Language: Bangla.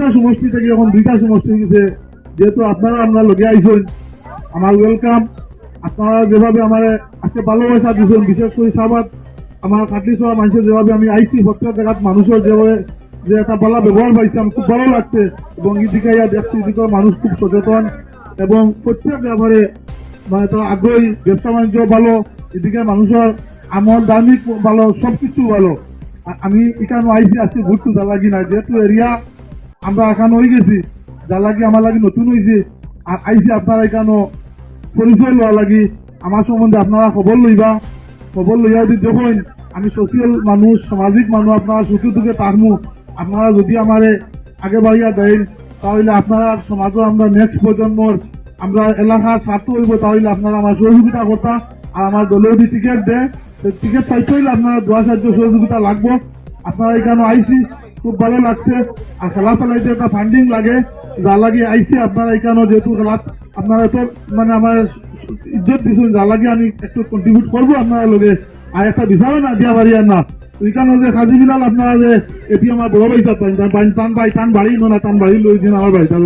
পাঁচটা সমষ্টি থেকে এখন দুইটা সমষ্টি হয়ে গেছে যেহেতু আপনারা আপনার লগে আইসেন আমার ওয়েলকাম আপনারা যেভাবে আমার আজকে ভালোবাসা দিয়েছেন বিশেষ করে সাবাদ আমার খাটলি সভা মানুষের যেভাবে আমি আইসি প্রত্যেক জায়গাত মানুষের যেভাবে যে একটা ভালো ব্যবহার পাইছি, আমার খুব ভালো লাগছে। এবং এদিকে ইয়া এদিকে মানুষ খুব সচেতন। এবং প্রত্যেক ব্যাপারে মানে তার আগ্রহী, ব্যবসা বাণিজ্য ভালো এদিকে মানুষের আমল ধার্মিক ভালো সব কিছু ভালো আমি এখানে আইসি আজকে ঘুরতে লাগি না, যেহেতু এরিয়া আমরা এখানে হয়ে গেছি। যা লাগি আমার লাগি নতুন হয়েছে আর আইসি আপনারা এখানে পরিচয় লওয়া লাগি। আমার সম্বন্ধে আপনারা খবর লইবা। খবর লইয়া যদি দেখুন, আমি সোশিয়াল মানুষ, সামাজিক মানুষ, আপনারা সুখে দুঃখে থাকব আপনারা যদি আমারে আগে বাড়িয়া দেন, তাহলে আপনারা সমাজের আমরা নেক্সট প্রজন্মর আমরা এলাকা স্বার্থ হইব, তাহলে আপনারা আমার সহযোগিতা করতা। আর আমার দলীয় যদি টিকিট দেয় টিকিট পাইতে হইলে আপনারা দোয়া সাহায্য সহযোগিতা লাগবো। আপনারা এখানে আইসি খুব ভালো লাগছে। আর খেলা চালাইতে একটা ফান্ডিং লাগে। যা লাগে আইসি আপনারা এখানেও যেহেতু খেলাত আপনারা তো মানে আমার ইজ্জত দিচ্ছেন যা লাগে আমি একটু কন্ট্রিবিউট করব আপনারা লগে। আর একটা বিচারও না দিয়া পারি আর না। ওইখানে যে খাজি বিলাল আপনারা যে এটি আমার বড় পয়সা পাইন টান পাই টান বাড়ি না টান বাড়ি লই দিন আমার বাড়িতে